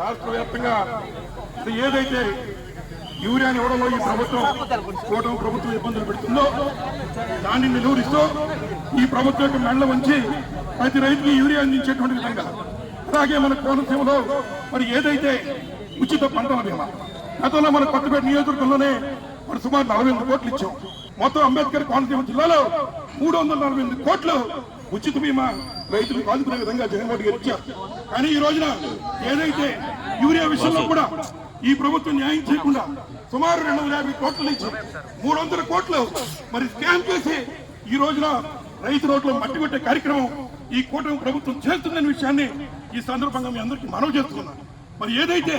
రాష్ట్ర వ్యాప్తంగా ఏదైతే యూరియాని ఇవ్వడంలో ఈ ప్రభుత్వం కూటమి ప్రభుత్వం ఇబ్బందులు పెడుతుందో దాన్ని నిలువరిస్తూ ఈ ప్రభుత్వం యొక్క మెడల వంచి ప్రతి రైతుకి యూరియా అందించేటువంటి విధంగా. అలాగే మన కోనసీమలో మరి ఏదైతే ఉచిత పంటల బీమా గతంలో మన కొత్తపేట నియోజకవర్గంలోనే మరి సుమారు నలభై ఎనిమిది కోట్లు ఇచ్చాం. మొత్తం అంబేద్కర్ కోనసీమ జిల్లాలో మూడు వందల నలభై ఎనిమిది కోట్లు ఉచిత బీమా రైతులకు ఆదుకునే విధంగా జగన్మోహన్ గారు ఇచ్చారు. కానీ ఈ రోజున ఏదైతే యూరియా విషయంలో కూడా ఈ ప్రభుత్వం న్యాయం చేయకుండా సుమారు రెండు వందల యాభై కోట్ల నుంచి మూడు వందల కోట్లు మరి స్కామ్ చేసి ఈ రోజున రైతు రోడ్లు మట్టి కొట్టే కార్యక్రమం ఈ కూటమి ప్రభుత్వం చేస్తుందనే విషయాన్ని ఈ సందర్భంగా మీ అందరికీ మనవి చేస్తున్నాను. మరి ఏదైతే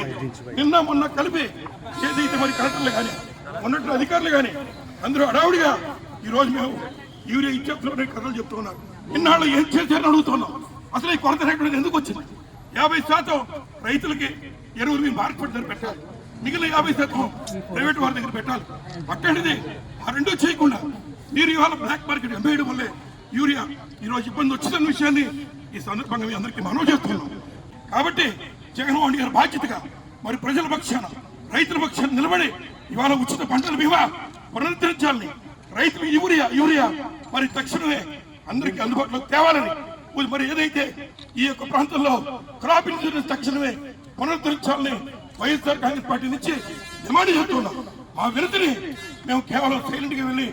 నిన్న మొన్న కలిపి ఏదైతే మరి కలెక్టర్లు కానీ ఉన్నట్టు అధికారులు కానీ అందరూ అడావుడిగా ఈ రోజు మేము యూరియా ఇచ్చేస్తున్నారని కథలు చెప్తున్నారు. ఇన్నాళ్ళు ఏం చేశారని అడుగుతున్నాం. అసలు ఈ కొరత రేటు ఎందుకు వచ్చింది? యాభై శాతం రైతులకి ఎరువులు మీ మార్కెట్ దగ్గర పెట్టాలి. మిగిలిన యాభై శాతం ప్రైవేట్ వారి దగ్గర పెట్టాలి. అక్కడిది ఆ రెండూ చేయకుండా మీరు ఇవాళ బ్లాక్ మార్కెట్ అమ్మేయడం వల్లే యూరియా ఈ రోజు ఇబ్బంది వచ్చిందన్న విషయాన్ని ఈ సందర్భంగా మీ అందరికీ మనవి చేస్తున్నాం కాబట్టి జగన్మోహన్ గారి బాధ్యతగా మరి ప్రజల పక్షాన రైతుల పక్షాన నిలబడి ఇవాళ ఉచిత పంటల బీమా పునరుద్ధరించాలని రైతులు యూరియా యూరియా మరి తక్షణమే అందరికీ అందుబాటులోకి తేవాలని. మరి ఏదైతే ఈ యొక్క ప్రాంతంలో క్రాప్ ఇన్సూరెన్స్ తక్షణమే పునరుద్ధరించాలని వైఎస్ఆర్ కాంగ్రెస్ పార్టీ నుంచి డిమాండ్ చేస్తున్నాం. మా వినతిని మేము కేవలం సైలెంట్గా వెళ్ళి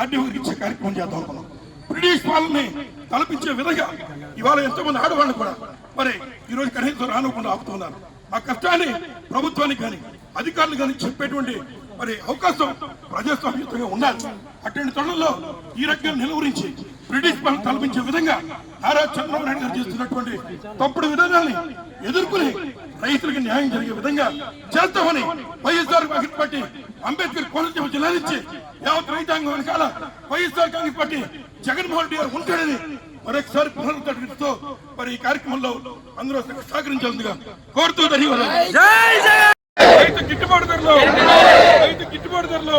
ఆర్డీఓ ఇచ్చే కార్యక్రమం చేద్దాం అనుకున్నాం. బ్రిటిష్ పాలనని తలపించే విధంగా ఇవాళ ఎంతోమంది ఆడవాళ్ళు కూడా మరి ఈరోజు కనీసం రానుకుండా ఆపుతున్నారు ఆ కష్టాన్ని ప్రభుత్వానికి కానీ అధికారులు కానీ చెప్పేటువంటి మరి అవకాశం ప్రజాస్వామ్యంగా ఉండాలి అటువంటి తరుణంలో ఈ రకంగా నిలువరించి బ్రిటిష్ పాలన తలపించే విధంగా నారా చంద్రబాబు నాయుడు గారు చేస్తున్నటువంటి తప్పుడు విధానాన్ని ఎదుర్కొని రైతులకు న్యాయం జరిగే విధంగా చేస్తామని వైఎస్ఆర్ కాంగ్రెస్ పార్టీ అంబేద్కర్ కోనసీమ జిల్లా నుంచి యావత్ రైతాంగం వెనకాల వైఎస్ఆర్ కాంగ్రెస్ పార్టీ జగన్మోహన్ రెడ్డి గారు ఉంటాడని మరొకసారి పునరుద్ధరణతో మరి ఈ కార్యక్రమంలో అందరూ సహకరించాల్సిందిగా కోరుతూ ధన్యవాదాలు. రైతు గిట్టుబాటు ధరలో రైతు గిట్టుబాటు ధరలో